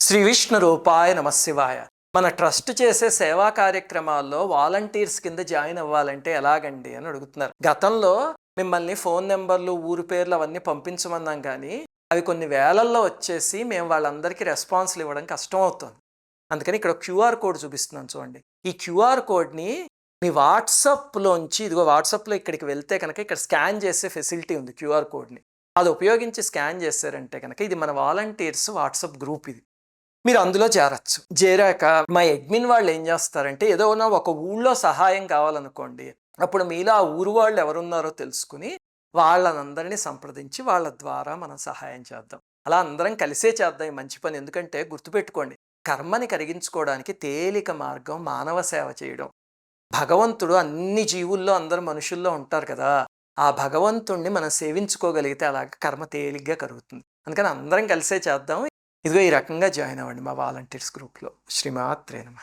శ్రీ విష్ణు రూపాయ నమశివాయ మన ట్రస్ట్ చేసే సేవా కార్యక్రమాల్లో వాలంటీర్స్ కింద జాయిన్ అవ్వాలంటే ఎలాగండి అని అడుగుతున్నారు. గతంలో మిమ్మల్ని ఫోన్ నెంబర్లు ఊరు పేర్లు అవన్నీ పంపించమన్నాం కానీ అవి కొన్ని వేలల్లో వచ్చేసి మేము వాళ్ళందరికీ రెస్పాన్స్లు ఇవ్వడం కష్టం అవుతుంది. అందుకని ఇక్కడ క్యూఆర్ కోడ్ చూపిస్తున్నాను చూడండి. ఈ క్యూఆర్ కోడ్ని మీ వాట్సాప్లోంచి ఇదిగో వాట్సాప్లో ఇక్కడికి వెళ్తే కనుక ఇక్కడ స్కాన్ చేసే ఫెసిలిటీ ఉంది క్యూఆర్ కోడ్ని. అది ఉపయోగించి స్కాన్ చేశారంటే కనుక ఇది మన వాలంటీర్స్ వాట్సాప్ గ్రూప్ ఇది. మీరు అందులో చేరచ్చు. చేరాక మా అడ్మిన్ వాళ్ళు ఏం చేస్తారంటే ఏదో ఉన్న ఒక ఊళ్ళో సహాయం కావాలనుకోండి అప్పుడు మీలో ఆ ఊరు వాళ్ళు ఎవరున్నారో తెలుసుకుని వాళ్ళనందరినీ సంప్రదించి వాళ్ళ ద్వారా మనం సహాయం చేద్దాం. అలా అందరం కలిసే చేద్దాం ఈ మంచి పని. ఎందుకంటే గుర్తుపెట్టుకోండి కర్మని కరిగించుకోవడానికి తేలిక మార్గం మానవ సేవ చేయడం. భగవంతుడు అన్ని జీవుల్లో అందరు మనుషుల్లో ఉంటారు కదా ఆ భగవంతుణ్ణి మనం సేవించుకోగలిగితే అలాగ కర్మ తేలిగ్గా కరుగుతుంది. అందుకని అందరం కలిసే చేద్దాం. ఇదిగో ఈ రకంగా జాయిన్ అవ్వండి మా వాలంటీర్స్ గ్రూప్లో. శ్రీమాత్రే నమ.